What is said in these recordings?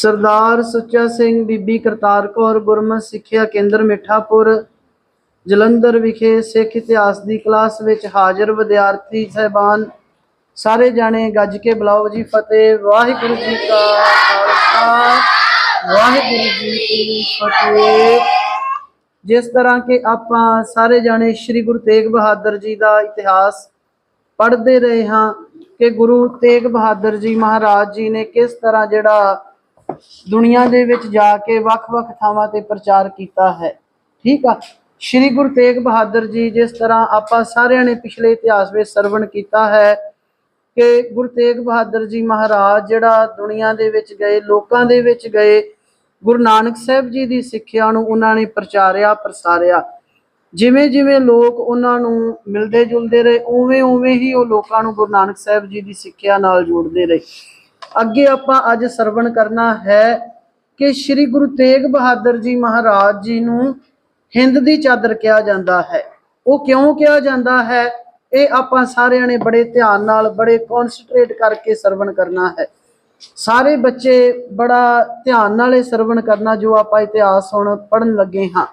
ਸਰਦਾਰ ਸੁੱਚਾ ਸਿੰਘ ਬੀਬੀ ਕਰਤਾਰ ਕੌਰ ਗੁਰਮਤ ਸਿੱਖਿਆ ਕੇਂਦਰ ਮਿੱਠਾਪੁਰ, ਜਲੰਧਰ ਵਿਖੇ ਸਿੱਖ ਇਤਿਹਾਸ ਦੀ ਕਲਾਸ ਵਿੱਚ ਹਾਜ਼ਰ ਵਿਦਿਆਰਥੀ ਸਹਿਬਾਨ, ਸਾਰੇ ਜਾਣੇ ਗੱਜ ਕੇ ਬੁਲਾਓ ਜੀ, ਫਤਿਹ, ਵਾਹਿਗੁਰੂ ਜੀ ਕਾ ਖਾਲਸਾ, ਵਾਹਿਗੁਰੂ ਜੀ ਕੀ ਫਤਿਹ। ਜਿਸ ਤਰ੍ਹਾਂ ਕਿ ਆਪਾਂ ਸਾਰੇ ਜਾਣੇ ਸ੍ਰੀ ਗੁਰੂ ਤੇਗ ਬਹਾਦਰ ਜੀ ਦਾ ਇਤਿਹਾਸ ਪੜ੍ਹਦੇ ਰਹੇ ਹਾਂ ਕਿ ਗੁਰੂ ਤੇਗ ਬਹਾਦਰ ਜੀ ਮਹਾਰਾਜ ਜੀ ਨੇ ਕਿਸ ਤਰ੍ਹਾਂ ਜਿਹੜਾ ਦੁਨੀਆ ਦੇ ਵਿੱਚ ਜਾ ਕੇ ਵੱਖ-ਵੱਖ ਥਾਵਾਂ ਤੇ ਪ੍ਰਚਾਰ ਕੀਤਾ ਹੈ। ਠੀਕ ਆ? ਸ੍ਰੀ ਗੁਰੂ ਤੇਗ ਬਹਾਦਰ ਜੀ ਜਿਸ ਤਰ੍ਹਾਂ ਆਪਾਂ ਸਾਰਿਆਂ ਨੇ ਪਿਛਲੇ ਇਤਿਹਾਸ ਵਿੱਚ ਸਰਵਣ ਕੀਤਾ ਹੈ ਕਿ ਗੁਰੂ ਤੇਗ ਬਹਾਦਰ ਜੀ ਮਹਾਰਾਜ ਜਿਹੜਾ ਦੁਨੀਆ ਦੇ ਵਿੱਚ ਗਏ, ਲੋਕਾਂ ਦੇ ਵਿੱਚ ਗਏ, ਗੁਰੂ ਨਾਨਕ ਸਾਹਿਬ ਜੀ ਦੀ ਸਿੱਖਿਆ ਨੂੰ ਉਹਨਾਂ ਨੇ ਪ੍ਰਚਾਰਿਆ, ਪ੍ਰਸਾਰਿਆ। ਜਿਵੇਂ ਜਿਵੇਂ ਲੋਕ ਉਹਨਾਂ ਨੂੰ ਮਿਲਦੇ ਜੁਲਦੇ ਰਹੇ, ਉਵੇਂ ਉਵੇਂ ਹੀ ਉਹ ਲੋਕਾਂ ਨੂੰ ਗੁਰੂ ਨਾਨਕ ਸਾਹਿਬ ਜੀ ਦੀ ਸਿੱਖਿਆ ਨਾਲ ਜੋੜਦੇ ਰਹੇ। ਅੱਗੇ ਆਪਾਂ ਅੱਜ ਸਰਵਣ ਕਰਨਾ ਹੈ ਕਿ ਸ੍ਰੀ ਗੁਰੂ ਤੇਗ ਬਹਾਦਰ ਜੀ ਮਹਾਰਾਜ ਜੀ ਨੂੰ ਹਿੰਦ ਦੀ ਚਾਦਰ ਕਿਹਾ ਜਾਂਦਾ ਹੈ। ਉਹ ਕਿਉਂ ਕਿਹਾ ਜਾਂਦਾ ਹੈ? ਇਹ ਆਪਾਂ ਸਾਰਿਆਂ ਨੇ ਬੜੇ ਧਿਆਨ ਨਾਲ, ਬੜੇ ਕਨਸੈਂਟਰੇਟ ਕਰਕੇ ਸਰਵਣ ਕਰਨਾ ਹੈ। ਸਾਰੇ ਬੱਚੇ ਬੜਾ ਧਿਆਨ ਨਾਲ ਇਹ ਸਰਵਣ ਕਰਨਾ ਜੋ ਆਪਾਂ ਇਤਿਹਾਸ ਹੁਣ ਪੜਨ ਲੱਗੇ ਹਾਂ।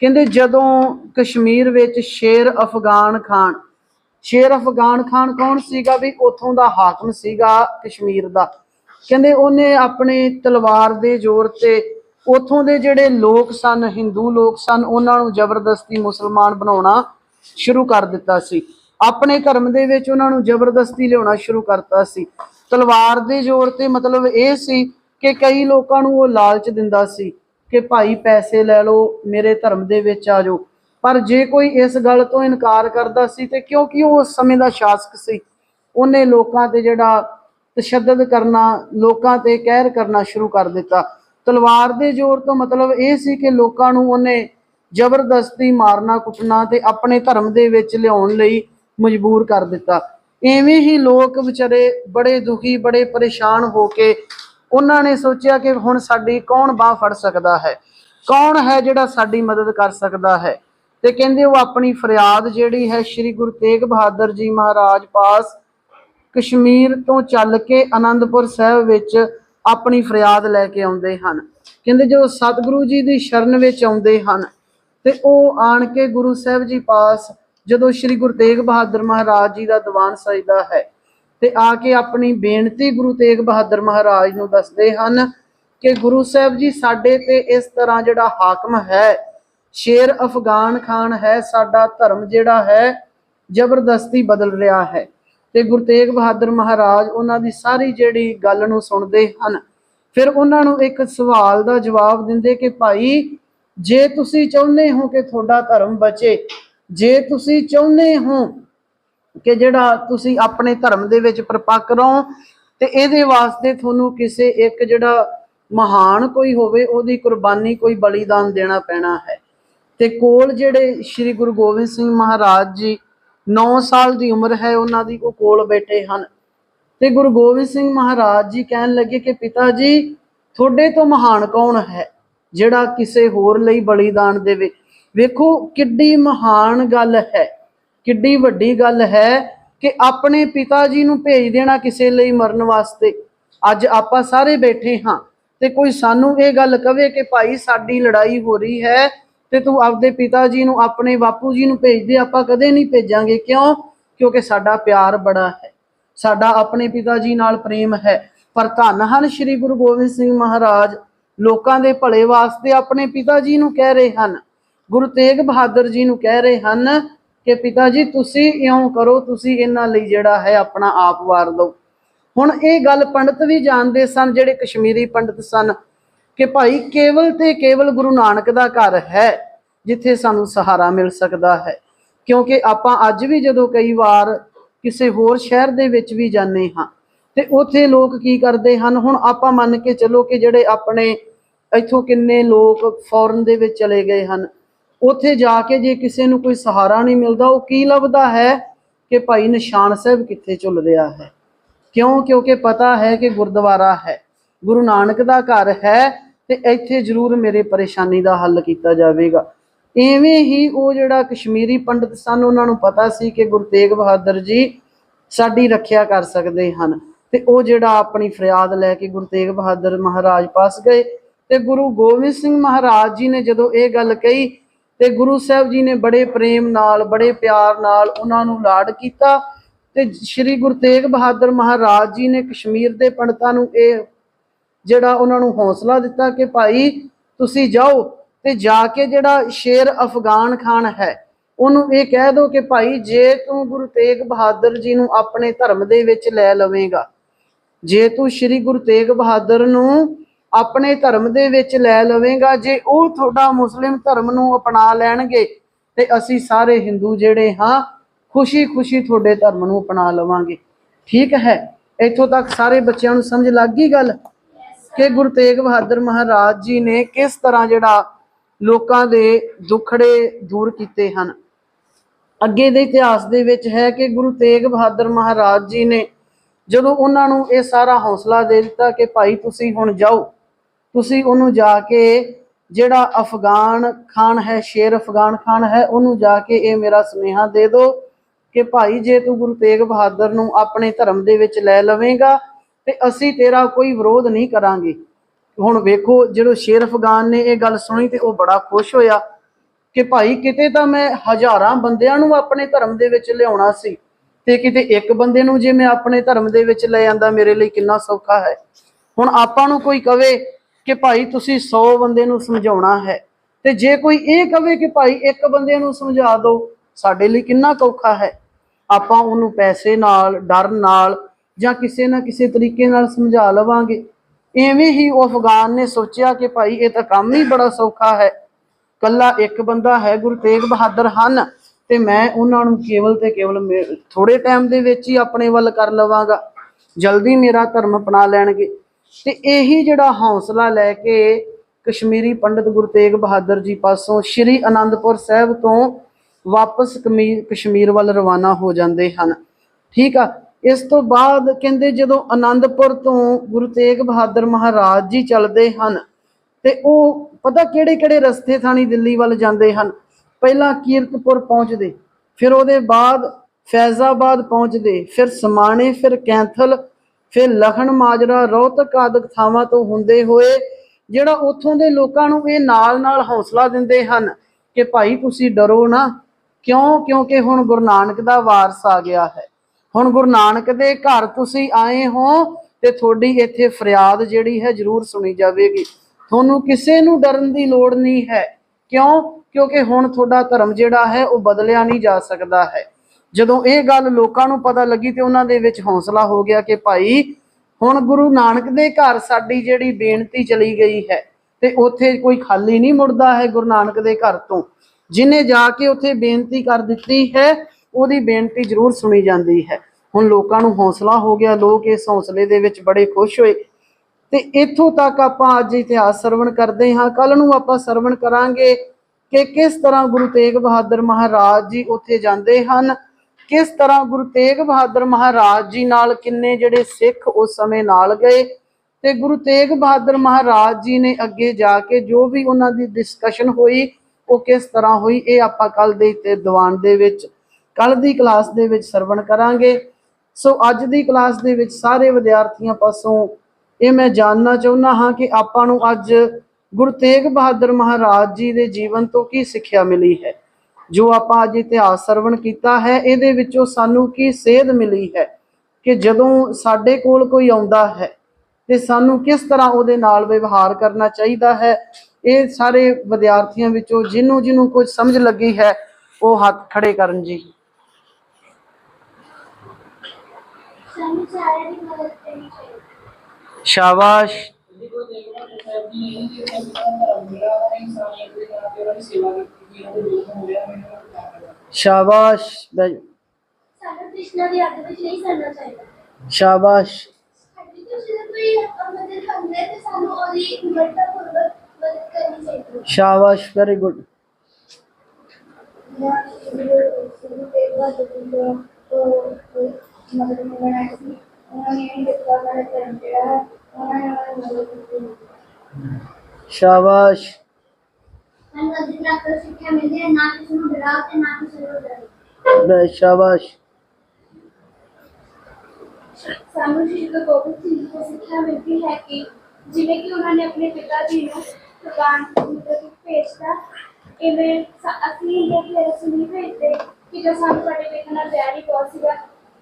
ਕਹਿੰਦੇ ਜਦੋਂ ਕਸ਼ਮੀਰ ਵਿੱਚ ਸ਼ੇਰ ਅਫਗਾਨ ਖਾਨ ਸ਼ੇਰ ਅਫਗਾਨ ਖਾਨ ਕੌਣ ਸੀਗਾ? ਵੀ ਉਥੋਂ ਦਾ ਹਾਕਮ ਸੀਗਾ ਕਸ਼ਮੀਰ ਦਾ। ਕਹਿੰਦੇ ਉਹਨੇ ਆਪਣੇ ਤਲਵਾਰ ਦੇ ਜ਼ੋਰ ਤੇ ਉਥੋਂ ਦੇ ਜਿਹੜੇ ਲੋਕ ਸਨ, ਹਿੰਦੂ ਲੋਕ ਸਨ, ਉਹਨਾਂ ਨੂੰ ਜ਼ਬਰਦਸਤੀ ਮੁਸਲਮਾਨ ਬਣਾਉਣਾ ਸ਼ੁਰੂ ਕਰ ਦਿੱਤਾ ਸੀ। ਆਪਣੇ ਧਰਮ ਦੇ ਵਿੱਚ ਉਹਨਾਂ ਨੂੰ ਜ਼ਬਰਦਸਤੀ ਲਿਆਉਣਾ ਸ਼ੁਰੂ ਕਰਤਾ ਸੀ। ਤਲਵਾਰ ਦੇ ਜ਼ੋਰ ਤੇ ਮਤਲਬ ਇਹ ਸੀ ਕਿ ਕਈ ਲੋਕਾਂ ਨੂੰ ਉਹ ਲਾਲਚ ਦਿੰਦਾ ਸੀ ਕਿ, ਭਾਈ, ਪੈਸੇ ਲੈ ਲਓ, ਮੇਰੇ ਧਰਮ ਦੇ ਵਿੱਚ ਆ ਜਾਓ। ਪਰ ਜੇ ਕੋਈ ਇਸ ਗੱਲ ਤੋਂ ਇਨਕਾਰ ਕਰਦਾ ਸੀ ਤੇ ਕਿਉਂਕਿ ਉਹ ਉਸ ਸਮੇਂ ਦਾ ਸ਼ਾਸਕ ਸੀ, ਉਹਨੇ ਲੋਕਾਂ ਤੇ ਜਿਹੜਾ ਤਸ਼ੱਦਦ ਕਰਨਾ, ਲੋਕਾਂ ਤੇ ਕਹਿਰ ਕਰਨਾ ਸ਼ੁਰੂ ਕਰ ਦਿੱਤਾ। ਤਲਵਾਰ ਦੇ ਜ਼ੋਰ ਤੋਂ ਮਤਲਬ ਇਹ ਸੀ ਕਿ ਲੋਕਾਂ ਨੂੰ ਉਹਨੇ ਜ਼ਬਰਦਸਤੀ ਮਾਰਨਾ, ਕੁੱਟਣਾ ਤੇ ਆਪਣੇ ਧਰਮ ਦੇ ਵਿੱਚ ਲਿਆਉਣ ਲਈ ਮਜਬੂਰ ਕਰ ਦਿੱਤਾ। ਐਵੇਂ ਹੀ ਲੋਕ ਵਿਚਾਰੇ ਬੜੇ ਦੁਖੀ, ਬੜੇ ਪਰੇਸ਼ਾਨ ਹੋ ਕੇ ਉਹਨਾਂ ਨੇ ਸੋਚਿਆ ਕਿ ਹੁਣ ਸਾਡੀ ਕੌਣ ਬਾਹ ਫੜ ਸਕਦਾ ਹੈ? ਕੌਣ ਹੈ ਜਿਹੜਾ ਸਾਡੀ ਮਦਦ ਕਰ ਸਕਦਾ ਹੈ? ਤੇ ਕਹਿੰਦੇ ਉਹ ਆਪਣੀ ਫਰਿਆਦ ਜਿਹੜੀ ਹੈ ਸ੍ਰੀ ਗੁਰੂ ਤੇਗ ਬਹਾਦਰ ਜੀ ਮਹਾਰਾਜ ਪਾਸ ਕਸ਼ਮੀਰ ਤੋਂ ਚੱਲ ਕੇ ਆਨੰਦਪੁਰ ਸਾਹਿਬ ਵਿੱਚ ਆਪਣੀ ਫਰਿਆਦ ਲੈ ਕੇ ਆਉਂਦੇ ਹਨ। ਕਹਿੰਦੇ ਜੋ ਸਤਿਗੁਰੂ ਜੀ ਦੀ ਸ਼ਰਨ ਵਿੱਚ ਆਉਂਦੇ ਹਨ ਤੇ ਉਹ ਆਣ ਕੇ ਗੁਰੂ ਸਾਹਿਬ ਜੀ ਪਾਸ ਜਦੋਂ ਸ੍ਰੀ ਗੁਰੂ ਤੇਗ ਬਹਾਦਰ ਮਹਾਰਾਜ ਜੀ ਦਾ ਦੀਵਾਨ ਸਜਦਾ ਹੈ ਤੇ ਆ ਕੇ ਆਪਣੀ ਬੇਨਤੀ ਗੁਰੂ ਤੇਗ ਬਹਾਦਰ ਮਹਾਰਾਜ ਨੂੰ ਦੱਸਦੇ ਹਨ ਕਿ ਗੁਰੂ ਸਾਹਿਬ ਜੀ ਸਾਡੇ ਤੇ ਇਸ ਤਰ੍ਹਾਂ ਜਿਹੜਾ ਹਾਕਮ ਹੈ ਸ਼ੇਰ ਅਫਗਾਨ ਖਾਨ ਹੈ, ਸਾਡਾ ਧਰਮ ਜਿਹੜਾ ਹੈ, ਜ਼ਬਰਦਸਤੀ ਬਦਲ ਰਿਹਾ ਹੈ। ਤੇ ਗੁਰੂ ਤੇਗ ਬਹਾਦਰ ਮਹਾਰਾਜ ਉਹਨਾਂ ਦੀ ਸਾਰੀ ਜਿਹੜੀ ਗੱਲ ਨੂੰ ਸੁਣਦੇ ਹਨ। ਫਿਰ ਉਹਨਾਂ ਨੂੰ ਇੱਕ ਸਵਾਲ ਦਾ ਜਵਾਬ ਦਿੰਦੇ ਕਿ ਭਾਈ, ਜੇ ਤੁਸੀਂ ਚਾਹੁੰਦੇ ਹੋ ਕਿ ਤੁਹਾਡਾ ਧਰਮ ਬਚੇ, ਜੇ ਤੁਸੀਂ ਚਾਹੁੰਦੇ ਹੋ ਕਿ ਜਿਹੜਾ ਤੁਸੀਂ ਆਪਣੇ ਧਰਮ ਦੇ ਵਿੱਚ ਪਰਪੱਕ ਰਹੋ, ਤੇ ਇਹਦੇ ਵਾਸਤੇ ਤੁਹਾਨੂੰ ਕਿਸੇ ਇੱਕ ਜਿਹੜਾ ਮਹਾਨ ਕੋਈ ਹੋਵੇ, ਉਹਦੀ ਕੁਰਬਾਨੀ, ਕੋਈ ਬਲੀਦਾਨ ਦੇਣਾ ਪੈਣਾ ਹੈ। ਤੇ ਕੋਲ ਜਿਹੜੇ ਸ੍ਰੀ ਗੁਰੂ ਗੋਬਿੰਦ ਸਿੰਘ ਮਹਾਰਾਜ ਜੀ 9 ਸਾਲ ਦੀ ਉਮਰ ਹੈ, ਉਹਨਾਂ ਦੀ ਉਹ ਕੋਲ ਬੈਠੇ ਹਨ। ਤੇ ਗੁਰੂ ਗੋਬਿੰਦ ਸਿੰਘ ਮਹਾਰਾਜ ਜੀ ਕਹਿਣ ਲੱਗੇ ਕਿ ਪਿਤਾ ਜੀ, ਤੁਹਾਡੇ ਤੋਂ ਮਹਾਨ ਕੌਣ ਹੈ ਜਿਹੜਾ ਕਿਸੇ ਹੋਰ ਲਈ ਬਲੀਦਾਨ ਦੇਵੇ? ਵੇਖੋ, ਕਿੱਡੀ ਮਹਾਨ ਗੱਲ ਹੈ, ਕਿੱਡੀ ਵੱਡੀ ਗੱਲ ਹੈ ਕਿ ਆਪਣੇ ਪਿਤਾ ਜੀ ਨੂੰ ਭੇਜ ਦੇਣਾ ਕਿਸੇ ਲਈ ਮਰਨ ਵਾਸਤੇ। ਅੱਜ ਆਪਾਂ ਸਾਰੇ ਬੈਠੇ ਹਾਂ ਤੇ ਕੋਈ ਸਾਨੂੰ ਇਹ ਗੱਲ ਕਵੇ ਕਿ ਭਾਈ, ਸਾਡੀ ਲੜਾਈ ਹੋ ਰਹੀ ਹੈ ਤੇ ਤੂੰ ਆਪਦੇ ਪਿਤਾ ਜੀ ਨੂੰ, ਆਪਣੇ ਬਾਪੂ ਜੀ ਨੂੰ ਭੇਜਦੇ ਆਪਾਂ ਕਦੇ ਨਹੀਂ ਭੇਜਾਂਗੇ। ਕਿਉਂ? ਕਿਉਂਕਿ ਸਾਡਾ ਪਿਆਰ ਬੜਾ ਹੈ। ਸਾਡਾ ਆਪਣੇ ਪਿਤਾ ਜੀ ਨਾਲ ਪ੍ਰੇਮ ਹੈ। ਪਰ ਧੰਨ ਹਨ ਸ੍ਰੀ ਗੁਰੂ ਗੋਬਿੰਦ ਸਿੰਘ ਮਹਾਰਾਜ। ਲੋਕਾਂ ਦੇ ਭਲੇ ਵਾਸਤੇ ਆਪਣੇ ਪਿਤਾ ਜੀ ਨੂੰ ਕਹਿ ਰਹੇ ਹਨ। ਗੁਰੂ ਤੇਗ ਬਹਾਦਰ ਜੀ ਨੂੰ ਕਹਿ ਰਹੇ ਹਨ ਕਿ ਪਿਤਾ ਜੀ, ਤੁਸੀਂ ਇਉਂ ਕਰੋ, ਤੁਸੀਂ ਇਹਨਾਂ ਲਈ ਜਿਹੜਾ ਹੈ ਆਪਣਾ ਆਪ ਵਾਰ ਲਓ। ਹੁਣ ਇਹ ਗੱਲ ਪੰਡਤ ਵੀ ਜਾਣਦੇ ਸਨ, ਜਿਹੜੇ ਕਸ਼ਮੀਰੀ ਪੰਡਤ ਸਨ। ਕਿ ਭਾਈ ਕੇਵਲ ਤੇ ਕੇਵਲ ਗੁਰੂ ਨਾਨਕ ਦਾ ਘਰ ਹੈ, ਜਿੱਥੇ ਸਾਨੂੰ ਸਹਾਰਾ ਮਿਲ ਸਕਦਾ ਹੈ। ਕਿਉਂਕਿ ਆਪਾਂ ਅੱਜ ਵੀ ਜਦੋਂ ਕਈ ਵਾਰ ਕਿਸੇ ਹੋਰ ਸ਼ਹਿਰ ਦੇ ਵਿੱਚ ਵੀ ਜਾਂਦੇ ਹਾਂ, ਤੇ ਉੱਥੇ ਲੋਕ ਕੀ ਕਰਦੇ ਹਨ, ਹੁਣ ਆਪਾਂ ਮੰਨ ਕੇ ਚੱਲੋ ਕਿ ਜਿਹੜੇ ਆਪਣੇ ਇੱਥੋਂ ਕਿੰਨੇ ਲੋਕ ਫੋਰਨ ਦੇ ਵਿੱਚ ਚਲੇ ਗਏ ਹਨ, ਉੱਥੇ ਜਾ ਕੇ ਜੇ ਕਿਸੇ ਨੂੰ ਕੋਈ ਸਹਾਰਾ ਨਹੀਂ ਮਿਲਦਾ, ਉਹ ਕੀ ਲੱਭਦਾ ਹੈ ਕਿ ਭਾਈ ਨਿਸ਼ਾਨ ਸਾਹਿਬ ਕਿੱਥੇ ਝੁੱਲ ਰਿਹਾ ਹੈ? ਕਿਉਂ? ਕਿਉਂਕਿ ਪਤਾ ਹੈ ਕਿ ਗੁਰਦੁਆਰਾ ਹੈ। ਗੁਰੂ ਨਾਨਕ ਦਾ ਘਰ ਹੈ ਤੇ ਇੱਥੇ ਜ਼ਰੂਰ ਮੇਰੇ ਪਰੇਸ਼ਾਨੀ ਦਾ ਹੱਲ ਕੀਤਾ ਜਾਵੇਗਾ। ਇਵੇਂ ਹੀ ਉਹ ਜਿਹੜਾ ਕਸ਼ਮੀਰੀ ਪੰਡਤ ਸਨ, ਉਹਨਾਂ ਨੂੰ ਪਤਾ ਸੀ ਕਿ ਗੁਰੂ ਤੇਗ ਬਹਾਦਰ ਜੀ ਸਾਡੀ ਰੱਖਿਆ ਕਰ ਸਕਦੇ ਹਨ ਤੇ ਉਹ ਜਿਹੜਾ ਆਪਣੀ ਫਰਿਆਦ ਲੈ ਕੇ ਗੁਰੂ ਤੇਗ ਬਹਾਦਰ ਮਹਾਰਾਜ ਪਾਸ ਗਏ ਤੇ ਗੁਰੂ ਗੋਬਿੰਦ ਸਿੰਘ ਮਹਾਰਾਜ ਜੀ ਨੇ ਜਦੋਂ ਇਹ ਗੱਲ ਕਹੀ ਤੇ ਗੁਰੂ ਸਾਹਿਬ ਜੀ ਨੇ ਬੜੇ ਪ੍ਰੇਮ ਨਾਲ, ਬੜੇ ਪਿਆਰ ਨਾਲ ਉਹਨਾਂ ਨੂੰ ਲਾਡ ਕੀਤਾ ਤੇ ਸ੍ਰੀ ਗੁਰੂ ਤੇਗ ਬਹਾਦਰ ਮਹਾਰਾਜ ਜੀ ਨੇ ਕਸ਼ਮੀਰ ਦੇ ਪੰਡਤਾਂ ਨੂੰ ਇਹ ਜਿਹੜਾ ਉਹਨਾਂ ਨੂੰ ਹੌਸਲਾ ਦਿੱਤਾ ਕਿ ਭਾਈ ਤੁਸੀਂ ਜਾਓ ਤੇ ਜਾ ਕੇ ਜਿਹੜਾ ਸ਼ੇਰ ਅਫਗਾਨ ਖਾਨ ਹੈ, ਉਹਨੂੰ ਇਹ ਕਹਿ ਦਿਓ ਕਿ ਭਾਈ ਜੇ ਤੂੰ ਗੁਰੂ ਤੇਗ ਬਹਾਦਰ ਜੀ ਨੂੰ ਆਪਣੇ ਧਰਮ ਦੇ ਵਿੱਚ ਲੈ ਲਵੇਂਗਾ, ਜੇ ਤੂੰ ਸ੍ਰੀ ਗੁਰੂ ਤੇਗ ਬਹਾਦਰ ਨੂੰ ਆਪਣੇ ਧਰਮ ਦੇ ਵਿੱਚ ਲੈ ਲਵੇਂਗਾ, ਜੇ ਉਹ ਤੁਹਾਡਾ ਮੁਸਲਿਮ ਧਰਮ ਨੂੰ ਅਪਣਾ ਲੈਣਗੇ, ਤੇ ਅਸੀਂ ਸਾਰੇ ਹਿੰਦੂ ਜਿਹੜੇ ਹਾਂ, ਖੁਸ਼ੀ-ਖੁਸ਼ੀ ਤੁਹਾਡੇ ਧਰਮ ਨੂੰ ਅਪਣਾ ਲਵਾਂਗੇ। ਠੀਕ ਹੈ? ਇੱਥੋਂ ਤੱਕ ਸਾਰੇ ਬੱਚਿਆਂ ਨੂੰ ਸਮਝ ਲੱਗ ਗਈ ਗੱਲ? ਕਿ ਗੁਰੂ ਤੇਗ ਬਹਾਦਰ ਮਹਾਰਾਜ ਜੀ ਨੇ ਕਿਸ ਤਰ੍ਹਾਂ ਜਿਹੜਾ ਲੋਕਾਂ ਦੇ ਦੁੱਖੜੇ ਦੂਰ ਕੀਤੇ ਹਨ। ਅੱਗੇ ਦੇ ਇਤਿਹਾਸ ਦੇ ਵਿੱਚ ਹੈ ਕਿ ਗੁਰੂ ਤੇਗ ਬਹਾਦਰ ਮਹਾਰਾਜ ਜੀ ਨੇ ਜਦੋਂ ਉਹਨਾਂ ਨੂੰ ਇਹ ਸਾਰਾ ਹੌਸਲਾ ਦੇ ਦਿੱਤਾ ਕਿ ਭਾਈ ਤੁਸੀਂ ਹੁਣ ਜਾਓ, ਤੁਸੀਂ ਉਹਨੂੰ ਜਾ ਕੇ ਜਿਹੜਾ ਅਫਗਾਨ ਖਾਨ ਹੈ, ਸ਼ੇਰ ਅਫਗਾਨ ਖਾਨ ਹੈ, ਉਹਨੂੰ ਜਾ ਕੇ ਇਹ ਮੇਰਾ ਸੁਨੇਹਾ ਦੇ ਦਿਓ ਕਿ ਭਾਈ ਜੇ ਤੂੰ ਗੁਰੂ ਤੇਗ ਬਹਾਦਰ ਨੂੰ ਆਪਣੇ ਧਰਮ ਦੇ ਵਿੱਚ ਲੈ ਲਵੇਂਗਾ ਤੇ ਅਸੀਂ ਤੇਰਾ ਕੋਈ ਵਿਰੋਧ ਨਹੀਂ ਕਰਾਂਗੇ। ਹੁਣ ਵੇਖੋ, ਜਦੋਂ ਸ਼ੇਰ ਅਫਗਾਨ ਨੇ ਇਹ ਗੱਲ ਸੁਣੀ ਤੇ ਉਹ ਬੜਾ ਖੁਸ਼ ਹੋਇਆ ਕਿ ਭਾਈ ਕਿਤੇ ਤਾਂ ਮੈਂ ਹਜ਼ਾਰਾਂ ਬੰਦਿਆਂ ਨੂੰ ਆਪਣੇ ਧਰਮ ਦੇ ਵਿੱਚ ਲਿਆਉਣਾ ਸੀ ਤੇ ਕਿਤੇ ਇੱਕ ਬੰਦੇ ਨੂੰ ਜੇ ਮੈਂ ਆਪਣੇ ਧਰਮ ਦੇ ਵਿੱਚ ਲੈ ਆਂਦਾ ਮੇਰੇ ਲਈ ਕਿੰਨਾ ਸੌਖਾ ਹੈ। ਹੁਣ ਆਪਾਂ ਨੂੰ ਕੋਈ ਕਵੇ ਕਿ ਭਾਈ ਤੁਸੀਂ 100 ਬੰਦੇ ਨੂੰ ਸਮਝਾਉਣਾ ਹੈ ਤੇ ਜੇ ਕੋਈ ਇਹ ਕਵੇ ਕਿ ਭਾਈ ਇੱਕ ਬੰਦੇ ਨੂੰ ਸਮਝਾ ਦਿਓ ਸਾਡੇ ਲਈ ਕਿੰਨਾ ਔਖਾ ਹੈ। ਆਪਾਂ ਉਹਨੂੰ ਪੈਸੇ ਨਾਲ, ਡਰ ਨਾਲ ਜਾਂ ਕਿਸੇ ਨਾ ਕਿਸੇ ਤਰੀਕੇ ਨਾਲ ਸਮਝਾ ਲਵਾਂਗੇ। ਐਵੇਂ ਹੀ ਉਹ ਅਫਗਾਨ ਨੇ ਸੋਚਿਆ ਕਿ ਭਾਈ ਇਹ ਤਾਂ ਕੰਮ ਹੀ ਬੜਾ ਸੌਖਾ ਹੈ। ਕੱਲਾ ਇੱਕ ਬੰਦਾ ਹੈ, ਗੁਰੂ ਤੇਗ ਬਹਾਦਰ ਹਨ, ਤੇ ਮੈਂ ਉਹਨਾਂ ਨੂੰ ਕੇਵਲ ਤੇ ਕੇਵਲ ਮੇ- ਥੋੜੇ ਟਾਈਮ ਦੇ ਵਿੱਚ ਹੀ ਆਪਣੇ ਵੱਲ ਕਰ ਲਵਾਂਗਾ। ਜਲਦੀ ਮੇਰਾ ਧਰਮ ਅਪਣਾ ਲੈਣਗੇ। ਤੇ ਇਹੀ ਜਿਹੜਾ ਹੌਸਲਾ ਲੈ ਕੇ ਕਸ਼ਮੀਰੀ ਪੰਡਤ ਗੁਰੂ ਤੇਗ ਬਹਾਦਰ ਜੀ ਪਾਸੋਂ ਸ਼੍ਰੀ ਅਨੰਦਪੁਰ ਸਾਹਿਬ ਤੋਂ ਵਾਪਸ ਕਮੀ- ਕਸ਼ਮੀਰ ਵੱਲ ਰਵਾਨਾ ਹੋ ਜਾਂਦੇ ਹਨ। ਠੀਕ ਆ? ਇਸ ਤੋਂ ਬਾਅਦ ਕਹਿੰਦੇ ਜਦੋਂ ਆਨੰਦਪੁਰ ਤੋਂ ਗੁਰੂ ਤੇਗ ਬਹਾਦਰ ਮਹਾਰਾਜ ਜੀ ਚੱਲਦੇ ਹਨ ਤੇ ਉਹ ਪਤਾ ਕਿਹੜੇ ਕਿਹੜੇ ਰਸਤੇ ਥਾਣੀ ਦਿੱਲੀ ਵੱਲ ਜਾਂਦੇ ਹਨ? ਪਹਿਲਾਂ ਕੀਰਤਪੁਰ ਪਹੁੰਚਦੇ, ਫਿਰ ਉਹਦੇ ਬਾਅਦ ਫੈਜ਼ਾਬਾਦ ਪਹੁੰਚਦੇ, ਫਿਰ ਸਮਾਣੇ, ਫਿਰ ਕੈਂਥਲ, ਫਿਰ ਲਖਣ, ਮਾਜਰਾ ਰੋਹਤਕ ਆਦਿਕ ਥਾਵਾਂ ਤੋਂ ਹੁੰਦੇ ਹੋਏ ਜਿਹੜਾ ਉੱਥੋਂ ਦੇ ਲੋਕਾਂ ਨੂੰ ਇਹ ਨਾਲ-ਨਾਲ ਹੌਸਲਾ ਦਿੰਦੇ ਹਨ ਕਿ ਭਾਈ ਤੁਸੀਂ ਡਰੋ ਨਾ, ਕਿਉਂ? ਕਿਉਂਕਿ ਹੁਣ ਗੁਰੂ ਨਾਨਕ ਦਾ ਵਾਰਸ ਆ ਗਿਆ ਹੈ। ਹੁਣ ਗੁਰੂ ਨਾਨਕ ਦੇ ਘਰ ਤੁਸੀਂ ਆਏ ਹੋ ਤੇ ਤੁਹਾਡੀ ਇੱਥੇ ਫਰਿਆਦ ਜਿਹੜੀ ਹੈ ਜ਼ਰੂਰ ਸੁਣੀ ਜਾਵੇਗੀ। ਤੁਹਾਨੂੰ ਕਿਸੇ ਨੂੰ ਡਰਨ ਦੀ ਲੋੜ ਨਹੀਂ ਹੈ। ਕਿਉਂ? ਕਿਉਂਕਿ ਹੁਣ ਤੁਹਾਡਾ ਧਰਮ ਜਿਹੜਾ ਹੈ ਉਹ ਬਦਲਿਆ ਨਹੀਂ ਜਾ ਸਕਦਾ ਹੈ। ਜਦੋਂ ਇਹ ਗੱਲ ਲੋਕਾਂ ਨੂੰ ਪਤਾ ਲੱਗੀ ਤੇ ਉਹਨਾਂ ਦੇ ਵਿੱਚ ਹੌਸਲਾ ਹੋ ਗਿਆ ਕਿ ਭਾਈ, ਹੁਣ ਗੁਰੂ ਨਾਨਕ ਦੇ ਘਰ ਸਾਡੀ ਜਿਹੜੀ ਬੇਨਤੀ ਚਲੀ ਗਈ ਹੈ ਤੇ ਉੱਥੇ ਕੋਈ ਖਾਲੀ ਨਹੀਂ ਮੁੜਦਾ ਹੈ ਗੁਰੂ ਨਾਨਕ ਦੇ ਘਰ ਤੋਂ। ਜਿਨੇ ਜਾ ਕੇ ਉੱਥੇ ਬੇਨਤੀ ਕਰ ਦਿੱਤੀ ਹੈ ਉਹਦੀ ਬੇਨਤੀ ਜ਼ਰੂਰ ਸੁਣੀ ਜਾਂਦੀ ਹੈ। ਹੁਣ ਲੋਕਾਂ ਨੂੰ ਹੌਸਲਾ ਹੋ ਗਿਆ, ਲੋਕ ਇਸ ਹੌਸਲੇ ਦੇ ਵਿੱਚ ਬੜੇ ਖੁਸ਼ ਹੋਏ। ਤੇ ਇੱਥੋਂ ਤੱਕ ਆਪਾਂ ਅੱਜ ਇਤਿਹਾਸ ਸਰਵਣ ਕਰਦੇ ਹਾਂ। ਕੱਲ ਨੂੰ ਆਪਾਂ ਸਰਵਣ ਕਰਾਂਗੇ ਕਿ ਕਿਸ ਤਰ੍ਹਾਂ ਗੁਰੂ ਤੇਗ ਬਹਾਦਰ ਮਹਾਰਾਜ ਜੀ ਉੱਥੇ ਜਾਂਦੇ ਹਨ, ਕਿਸ ਤਰ੍ਹਾਂ ਗੁਰੂ ਤੇਗ ਬਹਾਦਰ ਮਹਾਰਾਜ ਜੀ ਨਾਲ ਕਿੰਨੇ ਜਿਹੜੇ ਸਿੱਖ ਉਸ ਸਮੇਂ ਨਾਲ ਗਏ ਤੇ ਗੁਰੂ ਤੇਗ ਬਹਾਦਰ ਮਹਾਰਾਜ ਜੀ ਨੇ ਅੱਗੇ ਜਾ ਕੇ ਜੋ ਵੀ ਉਹਨਾਂ ਦੀ ਡਿਸਕਸ਼ਨ ਹੋਈ, ਉਹ ਕਿਸ ਤਰ੍ਹਾਂ ਹੋਈ, ਇਹ ਆਪਾਂ ਕੱਲ ਦੇ ਤੇ ਦੀਵਾਨ ਦੇ ਵਿੱਚ ਕੱਲ ਦੀ ਕਲਾਸ ਦੇ ਵਿੱਚ ਸਰਵਣ ਕਰਾਂਗੇ। ਸੋ ਅੱਜ ਦੀ ਕਲਾਸ ਦੇ ਵਿੱਚ ਸਾਰੇ ਵਿਦਿਆਰਥੀਆਂ ਪਾਸੋਂ ਇਹ ਮੈਂ ਜਾਣਨਾ ਚਾਹੁੰਦਾ ਹਾਂ ਕਿ ਆਪਾਂ ਨੂੰ ਅੱਜ ਗੁਰੂ ਤੇਗ ਬਹਾਦਰ ਮਹਾਰਾਜ ਜੀ ਦੇ ਜੀਵਨ ਤੋਂ ਕੀ ਸਿੱਖਿਆ ਮਿਲੀ ਹੈ, ਜੋ ਆਪਾਂ ਅੱਜ ਇਤਿਹਾਸ ਸਰਵਣ ਕੀਤਾ ਹੈ, ਇਹਦੇ ਵਿੱਚੋਂ ਸਾਨੂੰ ਕੀ ਸੇਧ ਮਿਲੀ ਹੈ ਕਿ ਜਦੋਂ ਸਾਡੇ ਕੋਲ ਕੋਈ ਆਉਂਦਾ ਹੈ ਤੇ ਸਾਨੂੰ ਕਿਸ ਤਰ੍ਹਾਂ ਉਹਦੇ ਨਾਲ ਵਿਵਹਾਰ ਕਰਨਾ ਚਾਹੀਦਾ ਹੈ, ਇਹ ਸਾਰੇ ਵਿਦਿਆਰਥੀਆਂ ਵਿੱਚੋਂ ਜਿਹਨੂੰ ਜਿਹਨੂੰ ਕੁਝ ਸਮਝ ਲੱਗੀ ਹੈ, ਉਹ ਹੱਥ ਖੜੇ ਕਰਨ ਜੀ। ਸਾਨੂੰ ਸਾਰਿਆਂ ਦੀ ਮਦਦ ਕਰਨੀ ਚਾਹੀਦੀ ਸ਼ਾਬਾਸ਼। ਸ਼ਾਬਾਸ਼। ਬੈ- ਸਾਨੂੰ ਕ੍ਰਿਸ਼ਨਾ ਦੀ ਅੱਗ ਵਿੱਚ ਨਹੀਂ ਕਰਨਾ ਚਾਹੀਦਾ। ਸ਼ਾਬਾਸ਼। ਸਾਡੀ ਕਿਸੇ ਦਾ ਕੋਈ ਮਦਦ ਕਰਦੇ ਤੇ ਸਾਨੂੰ ਉਹਦੀ ਨਿਮਰਤਾ ਪੂਰਵਕ ਮਦਦ ਕਰਨੀ ਚਾਹੀਦੀ ਹੈ। ਸ਼ਾਬਾਸ਼। ਵੈਰੀ ਗੁੱਡ ਇਹ ਉਹਨਾਂ ਨੇ ਉਹਨਾਂ ਦੀ ਮਦਦ ਕੀਤੀ ਸ਼ਾਬਾਸ਼ ਸਾਨੂੰ ਅੱਜ ਦੀ ਅੱਗ ਸਿੱਖਿਆ ਮਿਲਦੀ ਹੈ ਨਾ ਕਿਸੇ ਨੂੰ ਡਰਾਓ ਤੇ ਨਾ ਕਿਸੇ ਨੂੰ ਡਰਾਓ ਬੈ- ਸ਼ਾਬਾਸ਼ ਸਾਨੂੰ ਸ਼੍ਰੀ ਗੁਰੂ ਗੋਬਿੰਦ ਸਿੰਘ ਜੀ ਤੋਂ ਸਿੱਖਿਆ ਮਿਲਦੀ ਹੈ ਕਿ ਜਿਵੇਂ ਕਿ ਉਹਨਾਂ ਨੇ ਆਪਣੇ ਪਿਤਾ ਜੀ ਨੂੰ ਦੁਕਾਨ ਮਤਲਬ ਕਿ ਭੇਜਤਾ ਇਵੇਂ ਸਾ- ਅਸੀਂ ਇਹ ਫਿਰ ਅਸੀਂ ਨਹੀਂ ਭੇਜਦੇ ਕਿ ਜੋ ਸਾਨੂੰ ਸਾਡੇ ਪਿਤਾ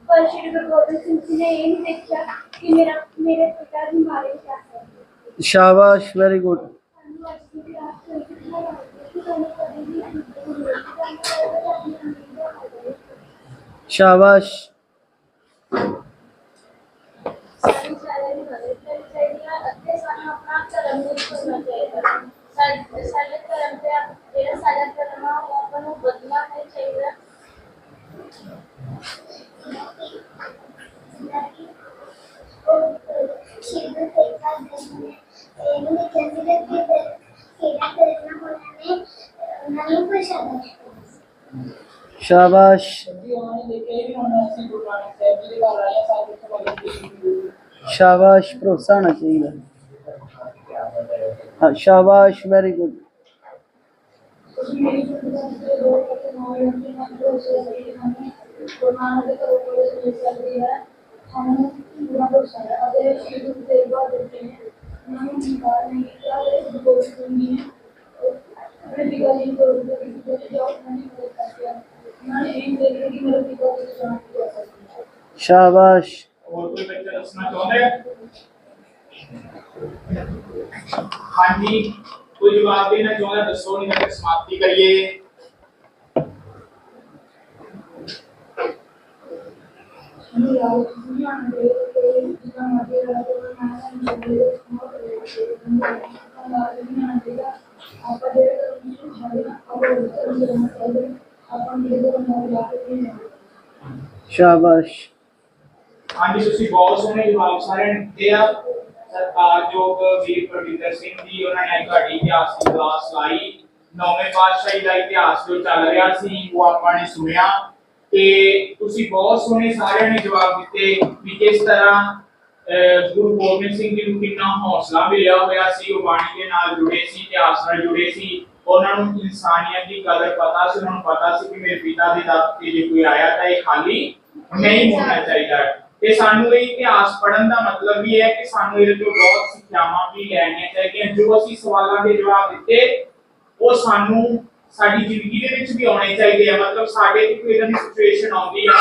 ਪਰ ਸ਼੍ਰੀ ਗੁਰੂ ਗੋਬਿੰਦ ਸਿੰਘ ਜੀ ਨੇ ਇਹ ਨਹੀਂ ਦੇਖਿਆ ਕਿ ਮੇਰਾ ਮੇਰੇ ਪਿਤਾ ਜੀ ਮਾਰੇ ਜਾ ਸਕਦੇ ਸ਼ਾਬਾਸ਼ ਵੈਰੀ ਗੁੱਡ ਸਾਨੂੰ ਅੱਜ ਦੀ ਰਾਤ ਤੋਂ ਸਿੱਖਿਆ ਮਿਲਦੀ ਹੈ ਕਿ ਸਾਨੂੰ ਕਦੇ ਵੀ ਗੁਰੂ ਗੋਬਿੰਦ ਸਿੰਘ ਜੀ ਦਾ ਆਪਣੀ ਅੰਮ੍ਰਿਤ ਦਾ ਫਾਇਦਾ ਸ਼ਾਬਾਸ਼ ਸਾਨੂੰ ਸਾਰਿਆਂ ਦੀ ਮਦਦ ਕਰਨੀ ਚਾਹੀਦੀ ਹੈ ਅਤੇ ਸਾਨੂੰ ਆਪਣਾ ਧਰਮ ਨੂੰ ਭੁੱਲਣਾ ਚਾਹੀਦਾ ਹੈ। ਸਾਡੇ ਸਾਡੇ ਧਰਮ ਤੇ ਆਪ- ਜਿਹੜਾ ਸਾਡਾ ਧਰਮ ਆ ਉਹ ਆਪਾਂ ਨੂੰ ਬਦਲਣਾ ਨਹੀਂ ਚਾਹੀਦਾ ਸ਼ਾਬਾਸ਼ ਜੀ ਉਹਨਾਂ ਨੇ ਦੇਖਿਆ ਵੀ ਹੁਣ ਅਸੀਂ ਗੁਰੂ ਨਾਨਕ ਸਾਹਿਬ ਜੀ ਦੇ ਘਰ ਆਏ ਹਾਂ ਸਾਰੇ ਇੱਥੇ ਮਦਦ ਕੀਤੀ ਸ਼ਾਬਾਸ਼ ਭਰੋਸਾ ਹੋਣਾ ਚਾਹੀਦਾ ਹਾਂ ਸ਼ਾਬਾਸ਼ ਵੈਰੀ ਗੁੱਡ ਤੁਸੀਂ ਮੇਰੀ ਜ਼ਿੰਦਗੀ ਦੇ ਦੋ ਅਤੇ ਨੌ ਲੰਬੀ ਨਾਲ ਜੋ ਸੇਵਾ ਕੀਤੀ ਗੁਰੂ ਨਾਨਕ ਦੇ ਘਰੋਂ ਕੋਲੇ ਮਿਲ ਸਕਦੀ ਹੈ ਸਾਨੂੰ ਪੂਰਾ ਭਰੋਸਾ ਹੈ ਅਤੇ ਸ਼੍ਰੀ ਗੁਰੂ ਤੇਗ ਬਹਾਦਰ ਜੀ ਨੇ ਉਹਨਾਂ ਨੂੰ ਇਨਕਾਰ ਨਹੀਂ ਕੀਤਾ ਅਤੇ ਗੁਰੂ ਗੋਬਿੰਦ ਸਿੰਘ ਜੀ ਨੇ ਆਪਣੇ ਪਿਤਾ ਜੀ ਨੂੰ ਗੁਰੂ ਗੋਬਿੰਦ ਸਿੰਘ ਜੀ ਜੋ ਉਹਨਾਂ ਨੇ ਮਦਦ ਕੀਤੀ ਹੈ ਉਹਨਾਂ ਨੇ ਇਹ ਦੇਖਿਆ ਕਿ ਮੇਰੇ ਪਿਤਾ ਜੀ ਦੀ ਜਾਨ ਕੀ ਹੋ ਸਕਦੀ ਹੈ ਸ਼ਾਬਾਸ਼ ਹੋਰ ਕੋਈ ਬੱਚਾ ਦੱਸਣਾ ਚਾਹੁੰਦਾ ਹੈ ਹਾਂਜੀ ਕੋਈ ਜਵਾਬ ਦੇਣਾ ਚਾਹੁੰਦਾ ਦੱਸੋ ਨਹੀਂ ਤਾਂ ਫਿਰ ਸਮਾਪਤੀ ਕਰੀਏ ਮੈਨੂੰ ਹਾਂਜੀ, ਤੁਸੀਂ ਬਹੁਤ ਸੋਹਣੇ ਜਵਾਬ ਸਾਰਿਆਂ ਦਿੱਤੇ ਆ। ਸਰਕਾਰਯੋਗ ਵੀਰ ਪ੍ਰਵਿੰਦਰ ਸਿੰਘ ਜੀ, ਉਹਨਾਂ ਨੇ ਤੁਹਾਡੀ ਇਤਿਹਾਸ ਦੀ ਕਲਾਸ ਲਾਈ। ਨੌਵੇਂ ਪਾਤਸ਼ਾਹੀ ਦਾ ਇਤਿਹਾਸ ਜੋ ਚੱਲ ਰਿਹਾ ਸੀ, ਉਹ ਆਪਾਂ ਨੇ ਸੁਣਿਆ। ਤੇ ਤੁਸੀਂ ਬਹੁਤ ਸੋਹਣੇ ਸਾਰਿਆਂ ਨੇ ਜਵਾਬ ਦਿੱਤੇ ਵੀ ਕਿਸ ਤਰ੍ਹਾਂ ਗੁਰੂ ਗੋਬਿੰਦ ਸਿੰਘ ਜੀ ਨੂੰ ਕਿੰਨਾ ਹੌਸਲਾ ਮਿਲਿਆ ਹੋਇਆ ਸੀ, ਉਹ ਬਾਣੀ ਦੇ ਨਾਲ ਜੁੜੇ ਸੀ, ਇਤਿਹਾਸ ਨਾਲ ਜੁੜੇ ਸੀ। ਉਹਨਾਂ ਨੂੰ ਇਨਸਾਨੀਅਤ ਦੀ ਕਦਰ ਪਤਾ ਸੀ, ਉਹਨਾਂ ਨੂੰ ਪਤਾ ਸੀ ਕਿ ਮੇਰੇ ਪਿਤਾ ਦੇ ਦਰ ਤੇ ਜੇ ਕੋਈ ਆਇਆ ਤਾਂ ਇਹ ਖਾਲੀ ਨਹੀਂ ਹੋਣਾ ਚਾਹੀਦਾ। ਤੇ ਸਾਨੂੰ ਇਹ ਇਤਿਹਾਸ ਪੜਨ ਦਾ ਮਤਲਬ ਵੀ ਹੈ ਕਿ ਸਾਨੂੰ ਇਹਦੇ ਤੋਂ ਬਹੁਤ ਸਿੱਖਿਆਵਾਂ ਵੀ ਲੈਣੀਆਂ ਚਾਹੀਦੀਆਂ। ਜੋ ਅਸੀਂ ਸਵਾਲਾਂ ਦੇ ਜਵਾਬ ਦਿੱਤੇ, ਉਹ ਸਾਨੂੰ ਸਾਡੀ ਜ਼ਿੰਦਗੀ ਦੇ ਵਿੱਚ ਵੀ ਆਉਣੇ ਚਾਹੀਦੇ ਆ। ਮਤਲਬ ਸਾਡੇ ਤੇ ਕੋਈ ਇਦਾਂ ਦੀ ਸਿਚੁਏਸ਼ਨ ਆਉਂਦੀ ਆ,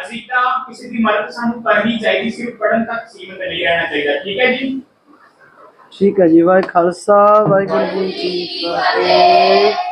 ਅਸੀਂ ਤਾਂ ਕਿਸੇ ਦੀ ਮਦਦ ਸਾਨੂੰ ਕਰਨੀ ਚਾਹੀਦੀ ਸਿਰਫ ਪੜਨ ਤੱਕ ਸੀਮਿਤ ਨਹੀਂ ਰਹਿਣਾ ਚਾਹੀਦਾ। ਠੀਕ ਹੈ ਜੀ? ਠੀਕ ਹੈ ਜੀ। ਵਾਹਿਗੁਰੂ ਖਾਲਸਾ, ਵਾਹਿਗੁਰੂ ਜੀ ਕੀ ਫਤਿਹ।